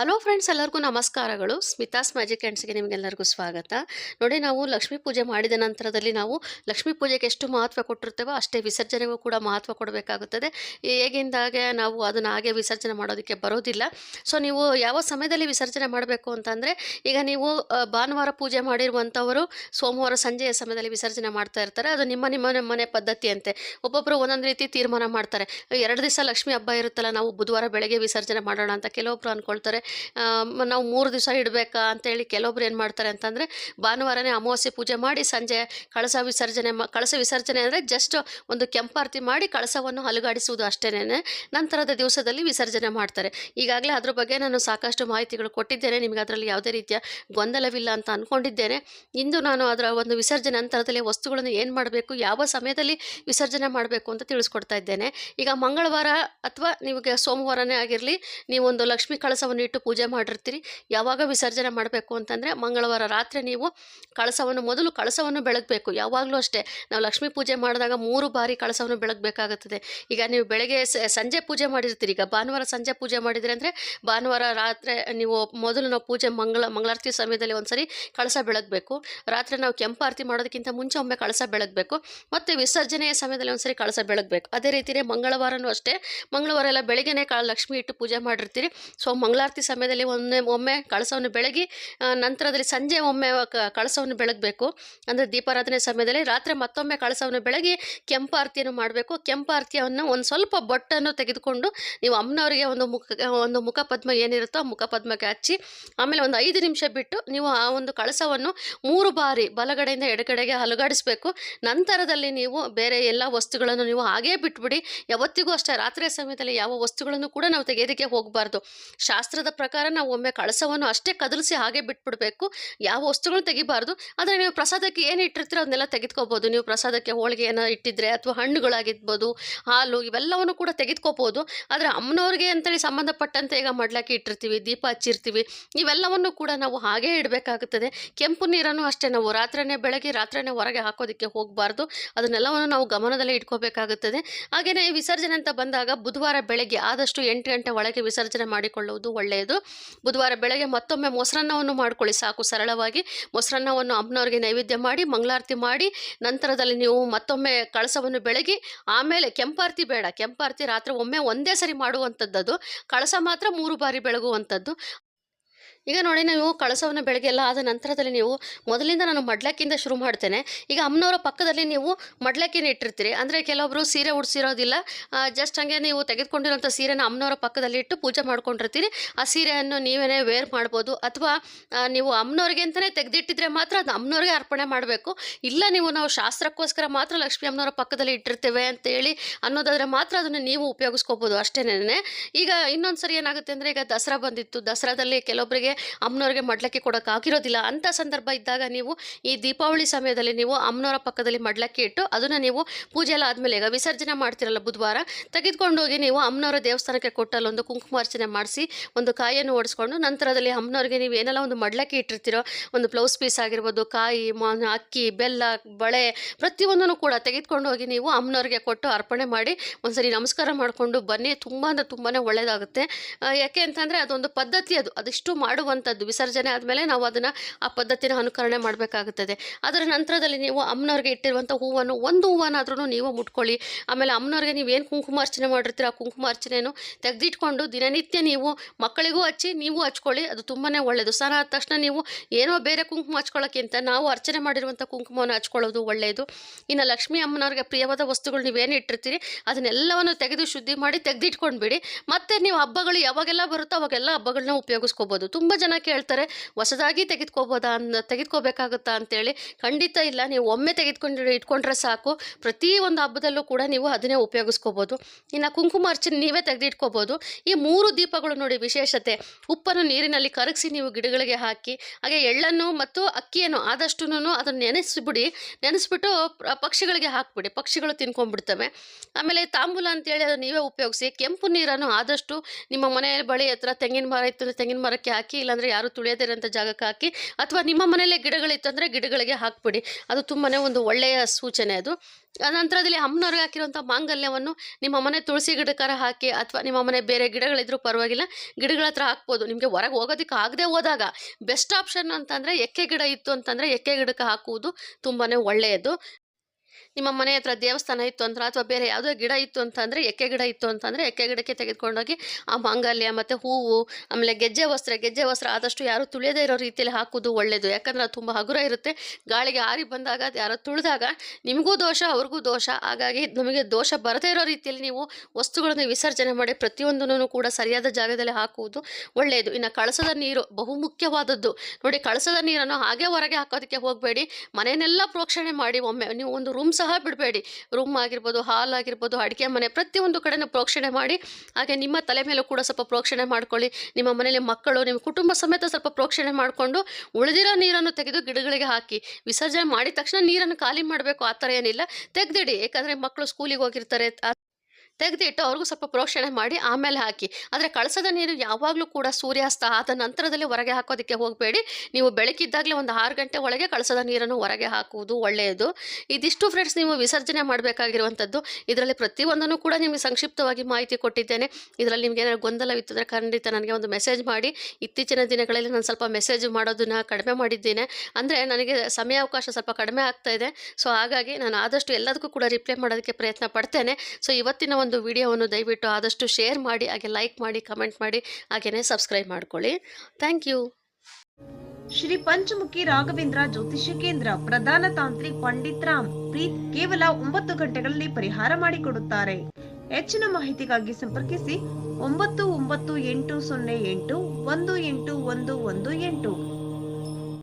Hello friends, ಎಲ್ಲರಿಗೂ ನಮಸ್ಕಾರಗಳು. Smitha's magic ಹ್ಯಾಂಡ್ಸ್ಗೆ ನಿಮಗೆಲ್ಲರಿಗೂ ಸ್ವಾಗತ. ನೋಡಿ, ನಾವು ಲಕ್ಷ್ಮೀ ಪೂಜೆ ಮಾಡಿದ ನಂತರದಲ್ಲಿ ನಾವು ಲಕ್ಷ್ಮೀ ಪೂಜೆಗೆ ಎಷ್ಟು ಮಹತ್ವ ಕೊಟ್ಟಿರ್ತೇವೋ ಅಷ್ಟೇ ವಿಸರ್ಜನೆಗೂ ಕೂಡ ಮಹತ್ವ ಕೊಡಬೇಕಾಗುತ್ತದೆ. ಹೇಗಿಂದಾಗೆ ನಾವು ಅದನ್ನು ಹಾಗೆ ವಿಸರ್ಜನೆ ಮಾಡೋದಕ್ಕೆ ಬರೋದಿಲ್ಲ. ಸೊ, ನೀವು ಯಾವ ಸಮಯದಲ್ಲಿ ವಿಸರ್ಜನೆ ಮಾಡಬೇಕು ಅಂತಂದರೆ, ಈಗ ನೀವು ಭಾನುವಾರ ಪೂಜೆ ಮಾಡಿರುವಂಥವರು ಸೋಮವಾರ ಸಂಜೆಯ ಸಮಯದಲ್ಲಿ ವಿಸರ್ಜನೆ ಮಾಡ್ತಾ ಇರ್ತಾರೆ. ಅದು ನಿಮ್ಮ ನಿಮ್ಮ ಮನೆ ಪದ್ಧತಿಯಂತೆ ಒಬ್ಬೊಬ್ಬರು ಒಂದೊಂದು ರೀತಿ ತೀರ್ಮಾನ ಮಾಡ್ತಾರೆ. ಎರಡು ದಿವಸ ಲಕ್ಷ್ಮೀ ಹಬ್ಬ ಇರುತ್ತಲ್ಲ, ನಾವು ಬುಧವಾರ ಬೆಳಗ್ಗೆ ವಿಸರ್ಜನೆ ಮಾಡೋಣ ಅಂತ ಕೆಲವೊಬ್ರು ಅಂದ್ಕೊಳ್ತಾರೆ ನಾವು ಮೂರು ದಿವಸ ಇಡಬೇಕಾ ಅಂತೇಳಿ ಕೆಲವೊಬ್ರು ಏನು ಮಾಡ್ತಾರೆ ಅಂತಂದರೆ ಭಾನುವಾರನೇ ಅಮಾವಾಸ್ಯೆ ಪೂಜೆ ಮಾಡಿ ಸಂಜೆ ಕಳಸ ವಿಸರ್ಜನೆ ಮಾ, ಕಳಸ ವಿಸರ್ಜನೆ ಅಂದರೆ ಜಸ್ಟ್ ಒಂದು ಕೆಂಪಾರತಿ ಮಾಡಿ ಕಳಸವನ್ನು ಅಲುಗಾಡಿಸುವುದು ಅಷ್ಟೇನೆ ನಂತರದ ದಿವಸದಲ್ಲಿ ವಿಸರ್ಜನೆ ಮಾಡ್ತಾರೆ. ಈಗಾಗಲೇ ಅದ್ರ ಬಗ್ಗೆ ನಾನು ಸಾಕಷ್ಟು ಮಾಹಿತಿಗಳು ಕೊಟ್ಟಿದ್ದೇನೆ. ನಿಮಗೆ ಅದರಲ್ಲಿ ಯಾವುದೇ ರೀತಿಯ ಗೊಂದಲವಿಲ್ಲ ಅಂತ ಅಂದ್ಕೊಂಡಿದ್ದೇನೆ ಇಂದು ನಾನು ಅದರ ಒಂದು ವಿಸರ್ಜನೆ ನಂತರದಲ್ಲಿ ವಸ್ತುಗಳನ್ನು ಏನು ಮಾಡಬೇಕು, ಯಾವ ಸಮಯದಲ್ಲಿ ವಿಸರ್ಜನೆ ಮಾಡಬೇಕು ಅಂತ ತಿಳಿಸ್ಕೊಡ್ತಾ ಇದ್ದೇನೆ. ಈಗ ಮಂಗಳವಾರ ಅಥವಾ ನಿಮಗೆ ಸೋಮವಾರನೇ ಆಗಿರಲಿ ನೀವು ಒಂದು ಲಕ್ಷ್ಮೀ ಕಳಸವನ್ನು ಇಟ್ಟು ಪೂಜೆ ಮಾಡಿರ್ತೀರಿ. ಯಾವಾಗ ವಿಸರ್ಜನೆ ಮಾಡಬೇಕು ಅಂತಂದರೆ ಮಂಗಳವಾರ ರಾತ್ರಿ ನೀವು ಕಳಸವನ್ನು ಮೊದಲು ಕಳಸವನ್ನು ಬೆಳಗಬೇಕು. ಯಾವಾಗಲೂ ಅಷ್ಟೇ. ನಾವು ಲಕ್ಷ್ಮೀ ಪೂಜೆ ಮಾಡಿದಾಗ ಮೂರು ಬಾರಿ ಕಳಸವನ್ನು ಬೆಳಗಬೇಕಾಗುತ್ತದೆ. ಈಗ ನೀವು ಬೆಳಗ್ಗೆ ಸಂಜೆ ಪೂಜೆ ಮಾಡಿರ್ತೀರಿ. ಈಗ ಭಾನುವಾರ ಸಂಜೆ ಪೂಜೆ ಮಾಡಿದರೆ ಅಂದರೆ ಭಾನುವಾರ ರಾತ್ರಿ ನೀವು ಮೊದಲು ನಾವು ಪೂಜೆ ಮಂಗಳ, ಮಂಗಳಾರತಿ ಸಮಯದಲ್ಲಿ ಒಂದ್ಸರಿ ಕಳಸ ಬೆಳಗಬೇಕು. ರಾತ್ರಿ ನಾವು ಕೆಂಪಾರತಿ ಮಾಡೋದಕ್ಕಿಂತ ಮುಂಚೆ ಒಮ್ಮೆ ಕಳಸ ಬೆಳಗಬೇಕು. ಮತ್ತು ವಿಸರ್ಜನೆಯ ಸಮಯದಲ್ಲಿ ಒಂದ್ಸರಿ ಕಳಸ ಬೆಳಗಬೇಕು. ಅದೇ ರೀತಿಯೇ ಮಂಗಳವಾರನೂ ಅಷ್ಟೇ. ಮಂಗಳವಾರ ಎಲ್ಲ ಬೆಳಗ್ಗೆನೇ ಕಾಳ ಲಕ್ಷ್ಮಿ ಇಟ್ಟು ಪೂಜೆ ಮಾಡಿರ್ತೀರಿ. ಸೊ ಮಂಗಳಾರತಿ ಸಮಯದಲ್ಲಿ ಒಮ್ಮೆ ಒಮ್ಮೆ ಕಳಸವನ್ನು ಬೆಳಗಿ ನಂತರದಲ್ಲಿ ಸಂಜೆ ಒಮ್ಮೆ ಕಳಸವನ್ನು ಬೆಳಗಬೇಕು. ಅಂದರೆ ದೀಪಾರಾಧನೆ ಸಮಯದಲ್ಲಿ ರಾತ್ರಿ ಮತ್ತೊಮ್ಮೆ ಕಳಸವನ್ನು ಬೆಳಗಿ ಕೆಂಪಾರತಿಯನ್ನು ಮಾಡಬೇಕು. ಕೆಂಪಾರತಿಯನ್ನು ಒಂದು ಸ್ವಲ್ಪ ಬೊಟ್ಟನ್ನು ತೆಗೆದುಕೊಂಡು ನೀವು ಅಮ್ಮನವರಿಗೆ ಒಂದು ಮುಖ, ಒಂದು ಮುಖಪದ್ಮ ಏನಿರುತ್ತೋ ಆ ಮುಖಪದ್ಮಕ್ಕೆ ಹಚ್ಚಿ, ಆಮೇಲೆ ಒಂದು ಐದು ನಿಮಿಷ ಬಿಟ್ಟು ನೀವು ಆ ಒಂದು ಕಳಸವನ್ನು ಮೂರು ಬಾರಿ ಬಲಗಡೆಯಿಂದ ಎಡಗಡೆಗೆ ಅಲುಗಾಡಿಸಬೇಕು ನಂತರದಲ್ಲಿ ನೀವು ಬೇರೆ ಎಲ್ಲ ವಸ್ತುಗಳನ್ನು ನೀವು ಹಾಗೇ ಬಿಟ್ಬಿಡಿ. ಯಾವತ್ತಿಗೂ ಅಷ್ಟೇ, ರಾತ್ರಿಯ ಸಮಯದಲ್ಲಿ ಯಾವ ವಸ್ತುಗಳನ್ನು ಕೂಡ ನಾವು ತೆಗೆಯೋದಕ್ಕೆ ಹೋಗಬಾರ್ದು. ಶಾಸ್ತ್ರದ ಪ್ರಕಾರ ನಾವು ಒಮ್ಮೆ ಕಳಸವನ್ನು ಅಷ್ಟೇ ಕದಲಿಸಿ ಹಾಗೆ ಬಿಟ್ಬಿಡಬೇಕು. ಯಾವ ವಸ್ತುಗಳು ತೆಗಿಬಾರ್ದು. ಆದರೆ ನೀವು ಪ್ರಸಾದಕ್ಕೆ ಏನು ಇಟ್ಟಿರ್ತೀರೋ ಅದನ್ನೆಲ್ಲ ತೆಗೆದುಕೋಬೋದು. ನೀವು ಪ್ರಸಾದಕ್ಕೆ ಹೋಳಿಗೆ ಏನೋ ಇಟ್ಟಿದ್ರೆ ಅಥವಾ ಹಣ್ಣುಗಳಾಗಿರ್ಬೋದು, ಹಾಲು ಇವೆಲ್ಲವನ್ನು ಕೂಡ ತೆಗೆದುಕೋಬೋದು. ಆದರೆ ಅಮ್ಮನವ್ರಿಗೆ ಅಂತೇಳಿ ಸಂಬಂಧಪಟ್ಟಂತೆ ಈಗ ಮಡ್ಲಾಕಿ ಇಟ್ಟಿರ್ತೀವಿ, ದೀಪ ಹಚ್ಚಿರ್ತೀವಿ, ಇವೆಲ್ಲವನ್ನು ಕೂಡ ನಾವು ಹಾಗೇ ಇಡಬೇಕಾಗುತ್ತದೆ. ಕೆಂಪು ನೀರನ್ನು ಅಷ್ಟೇ ನಾವು ರಾತ್ರಿನೇ ಬೆಳಗ್ಗೆ ರಾತ್ರಿನೇ ಹೊರಗೆ ಹಾಕೋದಕ್ಕೆ ಹೋಗಬಾರ್ದು. ಅದನ್ನೆಲ್ಲವನ್ನು ನಾವು ಗಮನದಲ್ಲೇ ಇಟ್ಕೋಬೇಕಾಗುತ್ತದೆ. ಹಾಗೆಯೇ ವಿಸರ್ಜನೆ ಅಂತ ಬಂದಾಗ ಬುಧವಾರ ಬೆಳಗ್ಗೆ ಆದಷ್ಟು ಎಂಟು ಗಂಟೆ ಒಳಗೆ ವಿಸರ್ಜನೆ ಮಾಡಿಕೊಳ್ಳುವುದು ಒಳ್ಳೆಯದು. ಬುಧವಾರ ಬೆಳಗ್ಗೆ ಮತ್ತೊಮ್ಮೆ ಮೊಸರನ್ನವನ್ನು ಮಾಡ್ಕೊಳ್ಳಿ. ಸಾಕು, ಸರಳವಾಗಿ ಮೊಸರನ್ನವನ್ನು ಅಮ್ಮನವ್ರಿಗೆ ನೈವೇದ್ಯ ಮಾಡಿ, ಮಂಗಳಾರತಿ ಮಾಡಿ, ನಂತರದಲ್ಲಿ ನೀವು ಮತ್ತೊಮ್ಮೆ ಕಳಸವನ್ನು ಬೆಳಗಿ, ಆಮೇಲೆ ಕೆಂಪಾರತಿ ಬೇಡ. ಕೆಂಪಾರತಿ ರಾತ್ರಿ ಒಮ್ಮೆ ಒಂದೇ ಸರಿ ಮಾಡುವಂಥದ್ದು ಕಳಸ ಮಾತ್ರ ಮೂರು ಬಾರಿ ಬೆಳಗುವಂಥದ್ದು ಈಗ ನೋಡಿ ನೀವು ಕಳಸವನ್ನು ಬೆಳಗ್ಗೆ ಎಲ್ಲ ಆದ ನಂತರದಲ್ಲಿ ನೀವು ಮೊದಲಿಂದ ನಾನು ಮಡ್ಲಕ್ಕಿಂದ ಶುರು ಮಾಡ್ತೇನೆ. ಈಗ ಅಮ್ಮನವರ ಪಕ್ಕದಲ್ಲಿ ನೀವು ಮಡ್ಲಕ್ಕಿನ ಇಟ್ಟಿರ್ತೀರಿ. ಅಂದರೆ ಕೆಲವೊಬ್ಬರು ಸೀರೆ ಉಡಿಸಿರೋದಿಲ್ಲ. ಜಸ್ಟ್ ಹಾಗೆ ನೀವು ತೆಗೆದುಕೊಂಡಿರೋಂಥ ಸೀರೆನ ಅಮ್ಮನವರ ಪಕ್ಕದಲ್ಲಿ ಇಟ್ಟು ಪೂಜೆ ಮಾಡ್ಕೊಂಡಿರ್ತೀರಿ. ಆ ಸೀರೆಯನ್ನು ನೀವೇ ವೇರ್ ಮಾಡ್ಬೋದು. ಅಥವಾ ನೀವು ಅಮ್ಮನವ್ರಿಗೆ ಅಂತಲೇ ತೆಗೆದಿಟ್ಟಿದ್ರೆ ಮಾತ್ರ ಅದು ಅಮ್ಮನವ್ರಿಗೆ ಅರ್ಪಣೆ ಮಾಡಬೇಕು. ಇಲ್ಲ ನೀವು ನಾವು ಶಾಸ್ತ್ರಕ್ಕೋಸ್ಕರ ಮಾತ್ರ ಲಕ್ಷ್ಮೀ ಅಮ್ಮನವರ ಪಕ್ಕದಲ್ಲಿ ಇಟ್ಟಿರ್ತೇವೆ ಅಂತೇಳಿ ಅನ್ನೋದಾದರೆ ಮಾತ್ರ ಅದನ್ನು ನೀವು ಉಪಯೋಗಿಸ್ಕೋಬೋದು. ಅಷ್ಟೇನೆ ಈಗ ಇನ್ನೊಂದು ಸರಿ ಏನಾಗುತ್ತೆ ಅಂದರೆ ಈಗ ದಸರಾ ಬಂದಿತ್ತು. ದಸರಾದಲ್ಲಿ ಕೆಲವೊಬ್ಬರಿಗೆ ಅಮ್ಮನವ್ರಿಗೆ ಮಡ್ಲಕ್ಕಿ ಕೊಡೋಕ್ಕಾಗಿರೋದಿಲ್ಲ ಅಂಥ ಸಂದರ್ಭ ಇದ್ದಾಗ ನೀವು ಈ ದೀಪಾವಳಿ ಸಮಯದಲ್ಲಿ ನೀವು ಅಮ್ಮನವರ ಪಕ್ಕದಲ್ಲಿ ಮಡ್ಲಕ್ಕಿ ಇಟ್ಟು ಅದನ್ನು ನೀವು ಪೂಜೆ ಎಲ್ಲ ಆದಮೇಲೆ ಈಗ ವಿಸರ್ಜನೆ ಮಾಡ್ತಿರಲ್ಲ ಬುಧವಾರ ತೆಗೆದುಕೊಂಡು ಹೋಗಿ ನೀವು ಅಮ್ಮನವರ ದೇವಸ್ಥಾನಕ್ಕೆ ಕೊಟ್ಟಲ್ಲೊಂದು ಕುಂಕುಮಾರ್ಚನೆ ಮಾಡಿಸಿ ಒಂದು ಕಾಯಿಯನ್ನು ಓಡಿಸ್ಕೊಂಡು ನಂತರದಲ್ಲಿ ಅಮ್ಮನವ್ರಿಗೆ ನೀವು ಏನೆಲ್ಲ ಒಂದು ಮಡ್ಲಕ್ಕಿ ಇಟ್ಟಿರ್ತೀರೋ, ಒಂದು ಬ್ಲೌಸ್ ಪೀಸ್ ಆಗಿರ್ಬೋದು, ಕಾಯಿ ಮಾನ ಅಕ್ಕಿ, ಬೆಲ್ಲ, ಬಳೆ ಪ್ರತಿಯೊಂದನ್ನು ಕೂಡ ತೆಗೆದುಕೊಂಡು ಹೋಗಿ ನೀವು ಅಮ್ಮನವ್ರಿಗೆ ಕೊಟ್ಟು ಅರ್ಪಣೆ ಮಾಡಿ ಒಂದ್ಸರಿ ನಮಸ್ಕಾರ ಮಾಡಿಕೊಂಡು ಬನ್ನಿ. ತುಂಬ ಅಂದರೆ ತುಂಬಾ ಒಳ್ಳೆಯದಾಗುತ್ತೆ ಯಾಕೆ ಅಂತಂದರೆ ಅದೊಂದು ಪದ್ಧತಿ ಅದು. ಅದಿಷ್ಟು ಮಾಡುವಂಥದ್ದು ವಿಸರ್ಜನೆ ಆದಮೇಲೆ ನಾವು ಅದನ್ನು ಆ ಪದ್ಧತಿನ ಅನುಕರಣೆ ಮಾಡಬೇಕಾಗುತ್ತದೆ. ಅದರ ನಂತರದಲ್ಲಿ ನೀವು ಅಮ್ಮನವ್ರಿಗೆ ಇಟ್ಟಿರುವಂಥ ಹೂವನ್ನು ಒಂದು ಹೂವನ್ನಾದ್ರೂ ನೀವು ಮುಟ್ಕೊಳ್ಳಿ. ಆಮೇಲೆ ಅಮ್ಮನವ್ರಿಗೆ ನೀವು ಏನು ಕುಂಕುಮಾರ್ಚನೆ ಮಾಡಿರ್ತೀರ ಆ ಕುಂಕುಮಾರ್ಚನೆಯನ್ನು ತೆಗೆದಿಟ್ಕೊಂಡು ದಿನನಿತ್ಯ ನೀವು ಮಕ್ಕಳಿಗೂ ಹಚ್ಚಿ ನೀವು ಹಚ್ಕೊಳ್ಳಿ, ಅದು ತುಂಬಾ ಒಳ್ಳೆಯದು ಸ್ನಾನ ಆದ ತಕ್ಷಣ ನೀವು ಏನೋ ಬೇರೆ ಕುಂಕುಮ ಹಚ್ಕೊಳ್ಳೋಕ್ಕಿಂತ ನಾವು ಅರ್ಚನೆ ಮಾಡಿರುವಂಥ ಕುಂಕುಮವನ್ನು ಹಚ್ಕೊಳ್ಳೋದು ಒಳ್ಳೆಯದು ಇನ್ನು ಲಕ್ಷ್ಮೀ ಅಮ್ಮನವ್ರಿಗೆ ಪ್ರಿಯವಾದ ವಸ್ತುಗಳು ನೀವೇನು ಇಟ್ಟಿರ್ತೀರಿ, ಅದನ್ನೆಲ್ಲವನ್ನು ತೆಗೆದು ಶುದ್ಧಿ ಮಾಡಿ ತೆಗೆದಿಟ್ಕೊಂಡ್ಬಿಡಿ. ಮತ್ತೆ ನೀವು ಹಬ್ಬಗಳು ಯಾವಾಗೆಲ್ಲ ಬರುತ್ತೋ ಅವಾಗೆಲ್ಲ ಹಬ್ಬಗಳನ್ನ ಉಪಯೋಗಿಸ್ಕೋಬೋದು. ತುಂಬ ಜನ ಕೇಳ್ತಾರೆ, ಹೊಸದಾಗಿ ತೆಗೆದುಕೋಬೋದಾ ಅನ್ನ ತೆಗೆದುಕೋಬೇಕಾಗುತ್ತಾ? ಅಂತೇಳಿ. ಖಂಡಿತ ಇಲ್ಲ, ನೀವು ಒಮ್ಮೆ ತೆಗೆದುಕೊಂಡು ಇಟ್ಕೊಂಡ್ರೆ ಸಾಕು. ಪ್ರತಿ ಒಂದು ಹಬ್ಬದಲ್ಲೂ ಕೂಡ ನೀವು ಅದನ್ನೇ ಉಪಯೋಗಿಸ್ಕೋಬೋದು. ಇನ್ನು ಕುಂಕುಮ ಅರ್ಚನೆ ನೀವೇ ತೆಗೆದಿಟ್ಕೋಬೋದು. ಈ ಮೂರು ದೀಪಗಳು ನೋಡಿ ವಿಶೇಷತೆ. ಉಪ್ಪನ್ನು ನೀರಿನಲ್ಲಿ ಕರಗಿಸಿ ನೀವು ಗಿಡಗಳಿಗೆ ಹಾಕಿ, ಹಾಗೆ ಎಳ್ಳನ್ನು ಮತ್ತು ಅಕ್ಕಿಯನ್ನು ಆದಷ್ಟು ಅದನ್ನು ನೆನೆಸಿಬಿಡಿ. ನೆನೆಸ್ಬಿಟ್ಟು ಪಕ್ಷಿಗಳಿಗೆ ಹಾಕ್ಬಿಡಿ. ಪಕ್ಷಿಗಳು ತಿನ್ಕೊಂಡ್ಬಿಡ್ತವೆ. ಆಮೇಲೆ ತಾಂಬೂಲ ಅಂತೇಳಿ ಅದನ್ನು ನೀವೇ ಉಪಯೋಗಿಸಿ. ಕೆಂಪು ನೀರನ್ನು ಆದಷ್ಟು ನಿಮ್ಮ ಮನೆಯ ಬಳಿ ಹತ್ರ ತೆಂಗಿನ ಮರ ಇತ್ತು ತೆಂಗಿನ ಮರಕ್ಕೆ ಹಾಕಿ ಇಲ್ಲಾಂದರೆ ಯಾರು ತುಳಿಯದೇ ಇರೋಂಥ ಜಾಗಕ್ಕೆ ಹಾಕಿ ಅಥವಾ ನಿಮ್ಮ ಮನೆಯಲ್ಲೇ ಗಿಡಗಳಿತ್ತಂದರೆ ಗಿಡಗಳಿಗೆ ಹಾಕ್ಬಿಡಿ. ಅದು ತುಂಬಾ ಒಂದು ಒಳ್ಳೆಯ ಸೂಚನೆ ಅದು. ನಂತರದಲ್ಲಿ ಅಮ್ಮನವ್ರಿಗೆ ಹಾಕಿರುವಂಥ ಮಾಂಗಲ್ಯವನ್ನು ನಿಮ್ಮ ಮನೆ ತುಳಸಿ ಗಿಡಕ್ಕಾರ ಹಾಕಿ ಅಥವಾ ನಿಮ್ಮ ಮನೆ ಬೇರೆ ಗಿಡಗಳಿದ್ರೂ ಪರವಾಗಿಲ್ಲ, ಗಿಡಗಳ ಹತ್ರ ಹಾಕ್ಬೋದು. ನಿಮಗೆ ಹೊರಗೆ ಹೋಗೋದಕ್ಕೆ ಆಗದೆ ಹೋದಾಗ ಬೆಸ್ಟ್ ಆಪ್ಷನ್ ಅಂತಂದರೆ ಎಕ್ಕೆ ಗಿಡ ಇತ್ತು ಅಂತಂದರೆ ಎಕ್ಕೆ ಗಿಡಕ್ಕೆ ಹಾಕುವುದು ತುಂಬಾ ಒಳ್ಳೆಯದು. ನಿಮ್ಮ ಮನೆ ಹತ್ರ ದೇವಸ್ಥಾನ ಇತ್ತು ಅಂತ ಅಥವಾ ಬೇರೆ ಯಾವುದೋ ಗಿಡ ಇತ್ತು ಅಂತಂದರೆ ಎಕ್ಕೆ ಗಿಡ ಇತ್ತು ಅಂತಂದರೆ ಎಕ್ಕೆ ಗಿಡಕ್ಕೆ ತೆಗೆದುಕೊಂಡೋಗಿ ಆ ಮಾಂಗಲ್ಯ ಮತ್ತು ಹೂವು, ಆಮೇಲೆ ಗೆಜ್ಜೆ ವಸ್ತ್ರ ಗೆಜ್ಜೆ ವಸ್ತ್ರ ಆದಷ್ಟು ಯಾರು ತುಳಿಯದೇ ಇರೋ ರೀತಿಯಲ್ಲಿ ಹಾಕೋದು ಒಳ್ಳೆಯದು ಯಾಕಂದರೆ ಅದು ತುಂಬ ಹಗುರ ಇರುತ್ತೆ. ಗಾಳಿಗೆ ಆರಿ ಬಂದಾಗ ಅದು ಯಾರೋ ತುಳಿದಾಗ ನಿಮಗೂ ದೋಷ, ಅವ್ರಿಗೂ ದೋಷ. ಹಾಗಾಗಿ ನಮಗೆ ದೋಷ ಬರದೇ ಇರೋ ರೀತಿಯಲ್ಲಿ ನೀವು ವಸ್ತುಗಳನ್ನು ವಿಸರ್ಜನೆ ಮಾಡಿ ಪ್ರತಿಯೊಂದನ್ನು ಕೂಡ ಸರಿಯಾದ ಜಾಗದಲ್ಲಿ ಹಾಕುವುದು ಒಳ್ಳೆಯದು ಇನ್ನು ಕಳಸದ ನೀರು ಬಹುಮುಖ್ಯವಾದದ್ದು ನೋಡಿ ಕಳಸದ ನೀರನ್ನು ಹಾಗೆ ಹೊರಗೆ ಹಾಕೋದಕ್ಕೆ ಹೋಗಬೇಡಿ. ಮನೆಯನ್ನೆಲ್ಲ ಪ್ರೋಕ್ಷಣೆ ಮಾಡಿ ಒಮ್ಮೆ ನೀವು ಒಂದು ರೂಮ್ ಸಹ ಬಿಡಬೇಡಿ. ರೂಮ್ ಆಗಿರ್ಬೋದು, ಹಾಲ್ ಆಗಿರ್ಬೋದು, ಅಡುಗೆ ಮನೆ ಪ್ರತಿಯೊಂದು ಕಡೆನೂ ಪ್ರೋಕ್ಷಣೆ ಮಾಡಿ. ಹಾಗೆ ನಿಮ್ಮ ತಲೆ ಮೇಲೂ ಕೂಡ ಸ್ವಲ್ಪ ಪ್ರೋಕ್ಷಣೆ ಮಾಡ್ಕೊಳ್ಳಿ. ನಿಮ್ಮ ಮನೆಯಲ್ಲಿ ಮಕ್ಕಳು, ನಿಮ್ಮ ಕುಟುಂಬ ಸಮೇತ ಸ್ವಲ್ಪ ಪ್ರೋಕ್ಷಣೆ ಮಾಡಿಕೊಂಡು ಉಳಿದಿರೋ ನೀರನ್ನು ತೆಗೆದು ಗಿಡಗಳಿಗೆ ಹಾಕಿ. ವಿಸರ್ಜನೆ ಮಾಡಿದ ತಕ್ಷಣ ನೀರನ್ನು ಖಾಲಿ ಮಾಡಬೇಕು, ಆ ಥರ ಏನಿಲ್ಲ. ತೆಗೆದಿಡಿ. ಯಾಕಂದರೆ ಮಕ್ಕಳು ಸ್ಕೂಲಿಗೆ ಹೋಗಿರ್ತಾರೆ. ತೆಗೆದಿಟ್ಟು ಅವ್ರಿಗೂ ಸ್ವಲ್ಪ ಪ್ರೋಕ್ಷಣೆ ಮಾಡಿ ಆಮೇಲೆ ಹಾಕಿ. ಆದರೆ ಕಳಸದ ನೀರು ಯಾವಾಗಲೂ ಕೂಡ ಸೂರ್ಯಾಸ್ತ ಆದ ನಂತರದಲ್ಲಿ ಹೊರಗೆ ಹಾಕೋದಕ್ಕೆ ಹೋಗಬೇಡಿ. ನೀವು ಬೆಳಕಿದ್ದಾಗಲೇ ಒಂದು ಆರು ಗಂಟೆ ಒಳಗೆ ಕಳಸದ ನೀರನ್ನು ಹೊರಗೆ ಹಾಕುವುದು ಒಳ್ಳೆಯದು. ಇದಿಷ್ಟು ಫ್ರೆಂಡ್ಸ್ ನೀವು ವಿಸರ್ಜನೆ ಮಾಡಬೇಕಾಗಿರುವಂಥದ್ದು. ಇದರಲ್ಲಿ ಪ್ರತಿಯೊಂದನ್ನು ಕೂಡ ನಿಮಗೆ ಸಂಕ್ಷಿಪ್ತವಾಗಿ ಮಾಹಿತಿ ಕೊಟ್ಟಿದ್ದೇನೆ. ಇದರಲ್ಲಿ ನಿಮಗೆ ಏನಾದ್ರು ಗೊಂದಲವಿತ್ತಂದರೆ ಖಂಡಿತ ನನಗೆ ಒಂದು ಮೆಸೇಜ್ ಮಾಡಿ. ಇತ್ತೀಚಿನ ದಿನಗಳಲ್ಲಿ ನಾನು ಸ್ವಲ್ಪ ಮೆಸೇಜ್ ಮಾಡೋದನ್ನು ಕಡಿಮೆ ಮಾಡಿದ್ದೇನೆ. ಅಂದರೆ ನನಗೆ ಸಮಯಾವಕಾಶ ಸ್ವಲ್ಪ ಕಡಿಮೆ ಆಗ್ತಾ ಇದೆ. ಸೊ ಹಾಗಾಗಿ ನಾನು ಆದಷ್ಟು ಎಲ್ಲದಕ್ಕೂ ಕೂಡ ರಿಪ್ಲೈ ಮಾಡೋದಕ್ಕೆ ಪ್ರಯತ್ನ ಪಡ್ತೇನೆ. ಸೊ ಇವತ್ತಿನ ಒಂದು ವಿಡಿಯೋವನ್ನು ದಯವಿಟ್ಟು ಆದಷ್ಟು ಶೇರ್ ಮಾಡಿ, ಹಾಗೆ ಲೈಕ್ ಮಾಡಿ ಕಮೆಂಟ್ ಮಾಡಿ ಹಾಗೆಯೇ ಸಬ್ಸ್ಕ್ರೈಬ್ ಮಾಡ್ಕೊಳ್ಳಿ. ಥ್ಯಾಂಕ್ ಯು ಶ್ರೀ ಪಂಚಮುಖಿ ರಾಘವೇಂದ್ರ ಜ್ಯೋತಿಷ್ಯ ಕೇಂದ್ರ ಪ್ರಧಾನ ತಾಂತ್ರಿಕ್ ಪಂಡಿತ್ ರಾಮ್ ಪ್ರೀತ್ ಕೇವಲ ಒಂಬತ್ತು ಗಂಟೆಗಳಲ್ಲಿ ಪರಿಹಾರ ಮಾಡಿಕೊಡುತ್ತಾರೆ. ಹೆಚ್ಚಿನ ಮಾಹಿತಿಗಾಗಿ ಸಂಪರ್ಕಿಸಿ ಒಂಬತ್ತು ಒಂಬತ್ತು ಎಂಟು ಸೊನ್ನೆ ಎಂಟು ಒಂದು ಎಂಟು ಒಂದು ಒಂದು ಎಂಟು.